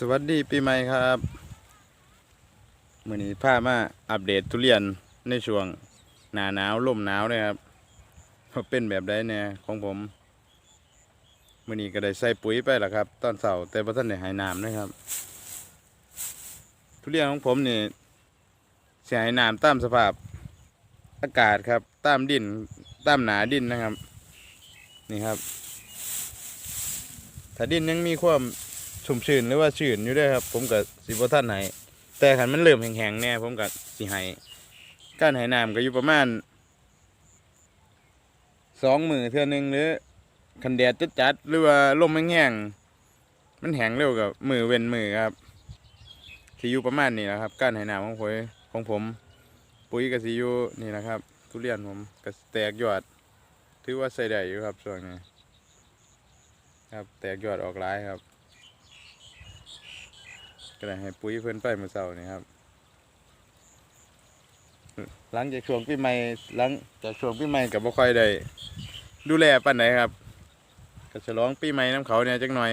สวัสดีปีใหม่ครับมื่อนี้พามาอัปเดตทุเรียนในช่วงหนาหนาวลมหนาวเลยครับเป็นแบบใดเนี่ยของผมมื่อนี้ก็ได้ใส่ปุ๋ยไปแล้วครับ ตอนเสาร์แต่พระท่านได้หายน้ำนะครับ ทุเรียนของผมนี่เสียหายน้ำตามสภาพอากาศครับ ตามดินตามหนาดินนะครับ นี่ครับ ถ้าดินยังมีความ ชุ่มชื้นหรือว่าชื้นอยู่ด้วยครับ ผมกับสิบท่านให้แต่ขันมันเริ่มแห้งๆแน่ผมกับสิให้การให้น้ำก็อยู่ประมาณสองมือเท่านึงหรือคันแดดจัดๆหรือว่าลมแห้งๆมันแห้งเร็วกับมือเว้นมือครับที่อยู่ประมาณนี้นะครับการให้น้ำของผมของผม ปุ๋ยกับสิอยู่นี่นะครับ ทุเรียนผมก็แตกยอด ถือว่าใส่ได้อยู่ครับช่วงนี้ครับ แตกยอดออกหลายครับ ได้ให้ปุ๋ยเพิ่นไปเมื่อเช้านี่ครับ หลังจากช่วงปีใหม่หลังจากช่วงปีใหม่กับบ่ค่อยได้ดูแลปานใดครับก็ฉลองปีใหม่น้ำเขาเนี่ยจักหน่อย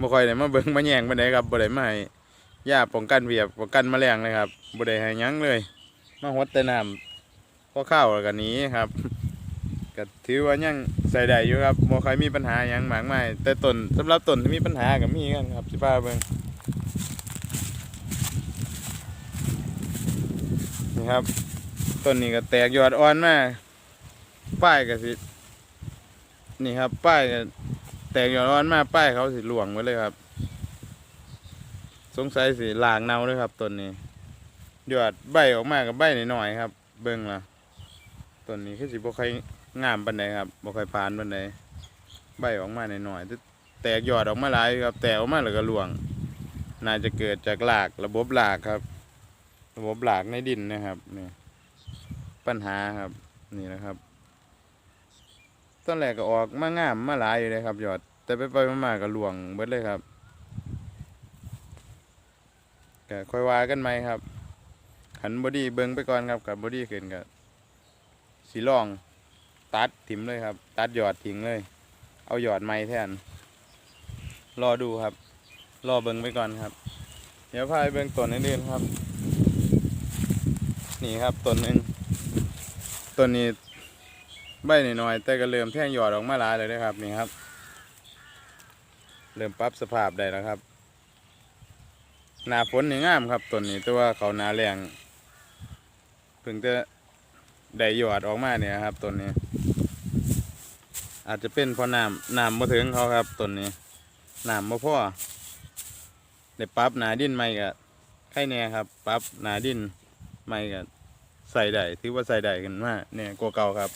บ่ค่อยได้มาเบิ่งมาแย่งปานใดครับบ่ได้มาให้ยาป้องกันเวียบป้องกันแมลงเลยครับบ่ได้ให้ยังเลยมาหดแต่น้ำพอข้าวแล้วก็หนี้ครับก็ถือว่ายังใส่ได้อยู่ครับบ่ค่อยมีปัญหาหยังหมากมายแต่ต้นสำหรับต้นที่มีปัญหาก็มีกันครับสิพาเบิ่ง นี่ครับ ต้นนี้ก็แตกยอดอ่อนมาป้ายก็สิ นี่ครับ ป้ายก็แตกยอดอ่อนมาป้ายเขาสิหลวงไว้เลยครับ สงสัยสิลางเนาเลยครับต้นนี้ยอดใบออกมากับใบหน่อยๆครับ เบิ่งละต้นนี้คือสิบ่ค่อยงามปานใดครับบ่ค่อยพานปานใดใบออกมาหน่อยๆแต่แตกยอดออกมาหลายครับ แตกออกมาแล้วก็หลวง น่าจะเกิดจากรากระบบรากครับ ระบบหลากในดินนะครับนี่ปัญหาครับนี่นะครับตอนแรกก็ออกมางามมาหลายอยู่เลยครับยอด แต่ไปไปมาๆก็หลวงเบิดเลยครับก็ค่อยว่ากันไหมครับขันบอดี้เบิ้งไปก่อนครับกับบอดี้ขึ้นกับสีล่องตัดถิ่มเลยครับ ตัดยอดทิ้งเลย เอายอดไม้แทน รอดูครับ รอเบิ้งไปก่อนครับ เดี๋ยวพาไปเบิ้งต้นอื่นๆครับ นี่ครับต้นหนึ่งต้นนี้ใบหน่อยๆแต่ก็เริ่มแท่งหยอดออกมาหลายเลยนะครับนี่ครับ เริ่มปรับสภาพได้แล้วครับ หนาฝนนี่งามครับต้นนี้แต่ว่าเขาหนาแรงเพิ่งจะได้หยอดออกมาเนี่ยครับต้นนี้ อาจจะเป็นเพราะน้ำน้ำมาถึงเขาครับต้นนี้น้ำมาพ่อได้ปรับหนาดินใหม่กับไข่แน่ครับปรับหนาดิน ไม่ก็ใส่ได้ถือว่าใส่ได้กันมากเนี่ยกว่าเก่าครับ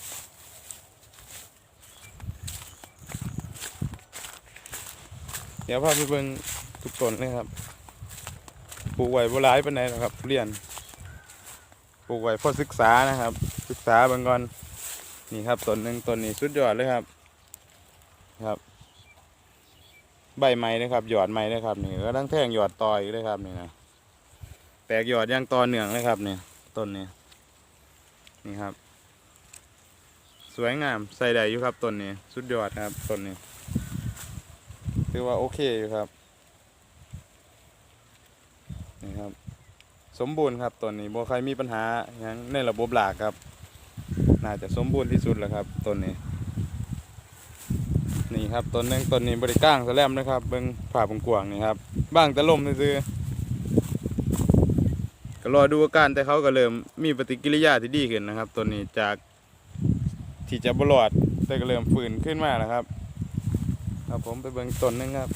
เดี๋ยวพาไปเบิ่งทุกต้นเลยครับ ปลูกไว้บ่หลายปานใดหรอกครับทุเรียน ปลูกไว้พอศึกษานะครับ ศึกษาบิ่งก่อน นี่ครับต้นหนึ่งต้นนี้สุดยอดเลยครับ ครับ ใบไม้นะครับ หยอดไม้นะครับ นี่ก็ทั้งแท่งหยอดต่ออีกเลยครับนี่นะ แตกยอดอย่างต่อเนื่องเลยครับเนี่ยต้นนี้นี่ครับ สวยงามใส่ได้อยู่ครับต้นนี้สุดยอดครับต้นนี้ถือว่าโอเคอยู่ครับนี่ครับ สมบูรณ์ครับต้นนี้บ่ใครมีปัญหาอย่างในระบบหลากครับ น่าจะสมบูรณ์ที่สุดแล้วครับต้นนี้ นี่ครับต้นหนึงต้นนี้บริก้างแสลมนะครับเบิ่งผ่าบงกวางนี่ครับบ้างแต่ลมซื่อ ก็รอดูอาการแต่เขาก็เริ่มมีปฏิกิริยาที่ดีขึ้นนะครับ ตัวนี้จากที่จะบลอดแต่ก็เริ่มฟื้นขึ้นมาแล้วครับครับผมไปเบิ่งต้นหนึงครับ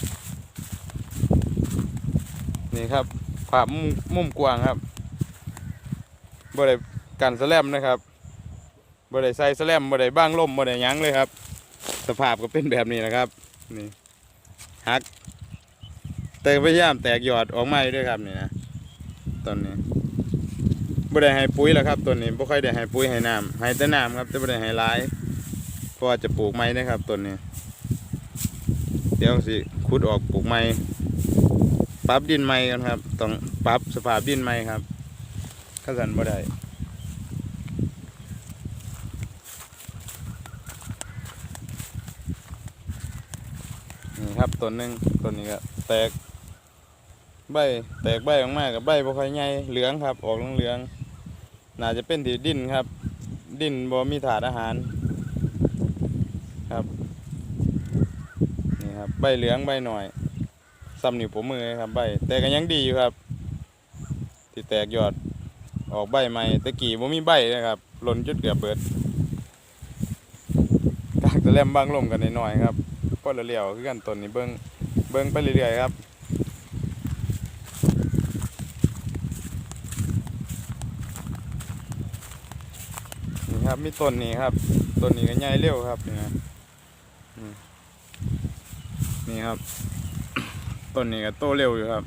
นี่ครับภามุมมุมกว้างครับบ่ได้กันสแลมนะครับบ่ได้ใส่สแลมบ่ได้บ้างลมบ่ได้ยั้งเลยครับ สภาพก็เป็นแบบนี้นะครับนี่หักแต่พยายามแตกยอดออกมาด้วยครับนี่นะต้นนี้ บ่ได้ให้ปุ๋ยแล้วครับต้นนี้บ่ค่อยได้ให้ปุ๋ยให้น้ำให้แต่น้ำครับแต่บ่ได้ให้หลายเพราะว่าจะปลูกไม้นะครับต้นนี้ เดี๋ยวสิขุดออกปลูกไม้ปรับดินใหม่กันครับ ต้องปรับสภาพดินใหม่ครับข้าสันบ่ได้นี่ครับต้นหนึ่งต้นนี้ก็แตกใบแตกใบออกมากับใบบ่ค่อยใหญ่เหลืองครับ ออกเหลืองๆ น่าจะเป็นที่ดินครับ ดินบ่มีถาดอาหารครับนี่ครับใบเหลืองใบหน่อยซ้ำนิ้วผมมือครับใบแต่ก็ยังดีอยู่ครับ ที่แตกยอดออกใบใหม่ตะกี้บ่มีใบนะครับหล่นจุดเกือบเบิดกากตะแลมบางลมกันหน่อยๆครับพอละเลียวคือกันต้นนี้เบิ่งเบิ่งไปเรื่อยๆครับ นี่ ครับ มีต้นนี้ครับต้นนี้ก็ใหญ่เร็วครับนี่นะนี่ครับต้นนี้ก็โตเร็วอยู่ครับ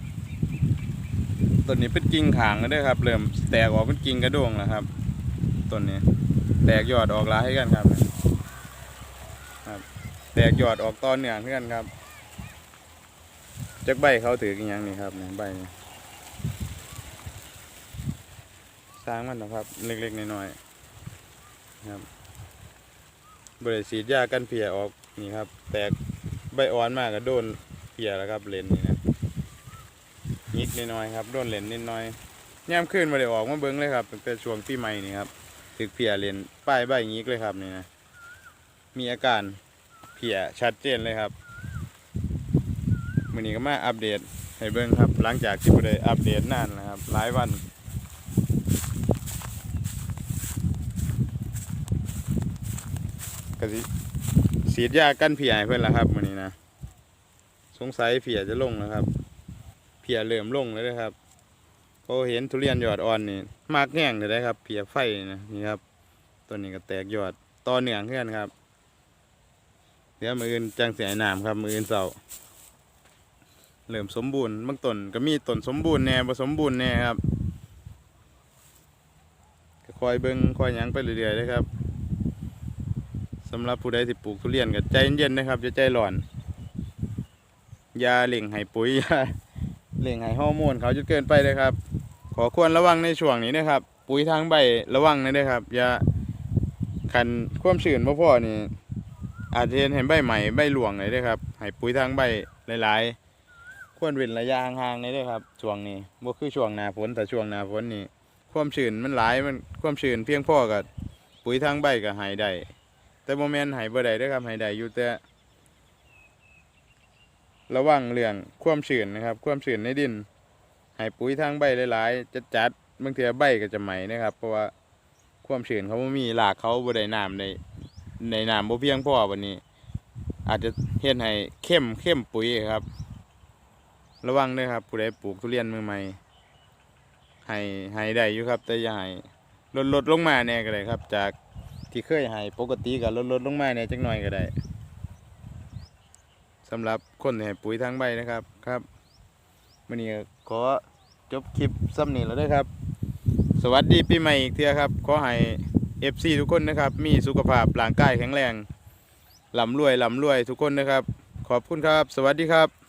ต้นนี้เป็นกิ่งขางแล้วเด้วยครับ เริ่มแตกออกเป็นกิ่งกระด้งแล้วครับต้นนี้ แตกยอดออกลาให้กันครับครับ แตกยอดออกตอนเหนืองให้กันครับจักใบเขาถือกันยังนี่ครับนี่ใบนี่สร้างมันนะครับ เล็กๆน้อยๆ ครับบริสีดยากันเพียออกนี่ครับ แตกใบอ่อนมากก็โดนเพียแล้วครับเลนนี่นะยิกนิดน่อยครับโดนเลนนิดน่อยย่มขึ้นมาได้ออกมาเบิ้งเลยครับตั้งแต่ช่วงปีใหม่นี่ครับถึกเพียเลนป้ายใบยิกเลยครับนี่นะมีอาการเพียชัดเจนเลยครับมือนี้ก็มาอัปเดตให้เบิ้งครับ หลังจากที่บ่ได้อัปเดตนานนะครับหลายวัน ก็สิฉีดยากั้นเพียเพื่อนละครับวันนี้นะสงสัยเพียจะลงแล้วครับเพียเริ่มลงแล้วนะครับพอเห็นทุเรียนยอดอ่อนนี่มากแง่งเลยนะครับเพียไฟนี่นะนี่ครับตัวนี้ก็แตกยอดต่อเนื่องเพื่อนครับเดี๋ยวมืออื่นจังเสียหน้ำครับ มืออื่นเสาเริ่มสมบูรณ์บางต้นก็มีต้นสมบูรณ์แน่ผสมบูรณ์แน่ครับคอยเบิ้งคอยยังไปเรื่อยๆเลยครับ สำหรับผู้ใดที่ปลูกทุเรียนก็ใจเย็นๆนะครับจะใจร้อนอยาเล่งให้ปุ๋ยอยาเล่งให้ฮอร์โมนเขาจนเกินไปเลยครับ ขอควรระวังในช่วงนี้นะครับ ปุ๋ยทางใบระวังนะด้อครับอย่าคันความชื้นบ่พอนี่อาจจะเห็นเห็นใบใหม่ใบหลวงเลยเด้อครับให้ปุ๋ยทางใบหลาย ๆ ควรเว้นระยะห่างๆเลยด้อครับช่วงนี้บ่คือช่วงหน้าฝนแต่ช่วงหน้าฝนนี่ความชื้นมันหลายมันความชื้นเพียงพอกับปุ๋ยทางใบก็ให้ได้ แต่โมเมนต์หายบ่ได้ด้อครับหายได้อยู่แต่ระวังเรื่องความชื้นนะครับ ความชื้นในดินหายปุ๋ยทางใบหลายๆจัดๆบางเทีใบก็จะไหมนะครับ เพราะว่าความชื้นเขาบ่มีหลากเขาบ่ได้น้ำในในน้ำบ่เพียงพอวันนี้ อาจจะเฮ็ดให้เข้มเข้มปุ๋ยครับ ระวังด้อครับผู้ใดปลูกทุเรียนมือใหม่ให้ให้ได้อยู่ครับ แต่อย่าให้ลดลดลงมาแน่ก็ได้ครับ จาก ที่เคยให้ปกติก็ลดลดลงมาเนี่ยจักหน่อยก็ได้สำหรับคนให้ปุ๋ยทางใบนะครับครับวันนี้ขอจบคลิปซ้ำนี้แล้วด้วยครับ สวัสดีปีใหม่อีกเทื่อครับ ขอให้ FC ทุกคนนะครับ มีสุขภาพร่างกายแข็งแรงลำรวยลำรวยทุกคนนะครับ ขอบคุณครับ สวัสดีครับ